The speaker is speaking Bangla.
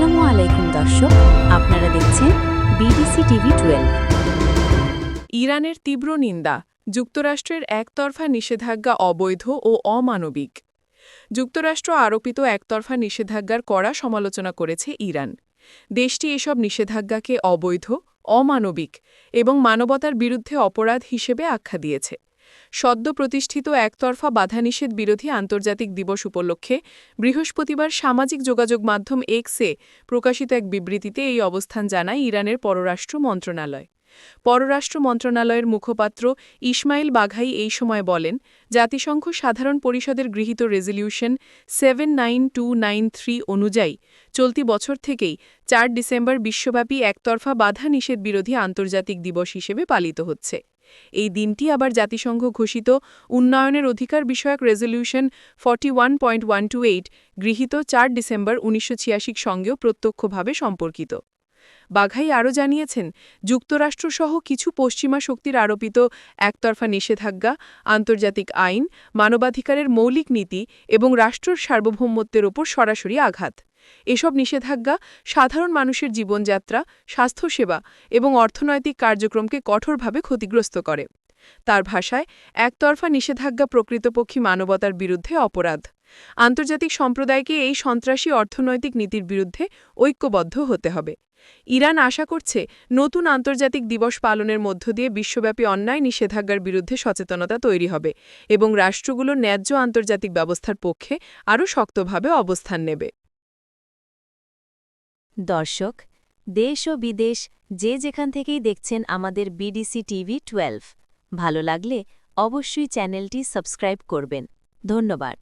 আসসালামু আলাইকুম, দর্শক। আপনারা দেখছেন বিডিসি টিভি টুয়েলভ। ইরানের তীব্র নিন্দা, যুক্তরাষ্ট্রের একতরফা নিষেধাজ্ঞা অবৈধ ও অমানবিক। যুক্তরাষ্ট্র আরোপিত একতরফা নিষেধাজ্ঞার কড়া সমালোচনা করেছে ইরান। দেশটি এসব নিষেধাজ্ঞাকে অবৈধ, অমানবিক এবং মানবতার বিরুদ্ধে অপরাধ হিসেবে আখ্যা দিয়েছে। সদ্য প্রতিষ্ঠিত একতরফা বাধানিষেধ বিরোধী আন্তর্জাতিক দিবস উপলক্ষে বৃহস্পতিবার সামাজিক যোগাযোগ মাধ্যম এক্সে প্রকাশিত এক বিবৃতিতে এই অবস্থান জানায় ইরানের পররাষ্ট্র মন্ত্রণালয়। পররাষ্ট্র মন্ত্রণালয়ের মুখপাত্র ইসমাইল বাঘাই এই সময় বলেন, জাতিসংঘ সাধারণ পরিষদের গৃহীত রেজলিউশন সেভেন অনুযায়ী চলতি বছর থেকেই চার ডিসেম্বর বিশ্বব্যাপী একতরফা বাধা নিষেধ বিরোধী আন্তর্জাতিক দিবস হিসেবে পালিত হচ্ছে। এই দিনটি আবার জাতিসংঘ ঘোষিত উন্নয়নের অধিকার বিষয়ক রেজলিউশন ফর্টি গৃহীত চার ডিসেম্বর উনিশশো সঙ্গেও প্রত্যক্ষভাবে সম্পর্কিত। বাঘাই আরও জানিয়েছেন, যুক্তরাষ্ট্রসহ কিছু পশ্চিমা শক্তির আরোপিত একতরফা নিষেধাজ্ঞা, আন্তর্জাতিক আইন, মানবাধিকারের মৌলিক নীতি এবং রাষ্ট্রর সার্বভৌমত্বের ওপর সরাসরি আঘাত। এসব নিষেধাজ্ঞা সাধারণ মানুষের জীবনযাত্রা, স্বাস্থ্যসেবা এবং অর্থনৈতিক কার্যক্রমকে কঠোরভাবে ক্ষতিগ্রস্ত করে। তার ভাষায়, একতরফা নিষেধাজ্ঞা প্রকৃতপক্ষী মানবতার বিরুদ্ধে অপরাধ। আন্তর্জাতিক সম্প্রদায়কে এই সন্ত্রাসী অর্থনৈতিক নীতির বিরুদ্ধে ঐক্যবদ্ধ হতে হবে। ইরান আশা করছে নতুন আন্তর্জাতিক দিবস পালনের মধ্য দিয়ে বিশ্বব্যাপী অন্যায় নিষেধাজ্ঞার বিরুদ্ধে সচেতনতা তৈরি হবে এবং রাষ্ট্রগুলো ন্যায্য আন্তর্জাতিক ব্যবস্থার পক্ষে আরও শক্তভাবে অবস্থান নেবে। দর্শক, দেশ ও বিদেশ যে যেখান থেকেই দেখছেন আমাদের বিডিসি টিভি টুয়েলভ, ভালো লাগলে অবশ্যই চ্যানেলটি সাবস্ক্রাইব করবেন। ধন্যবাদ।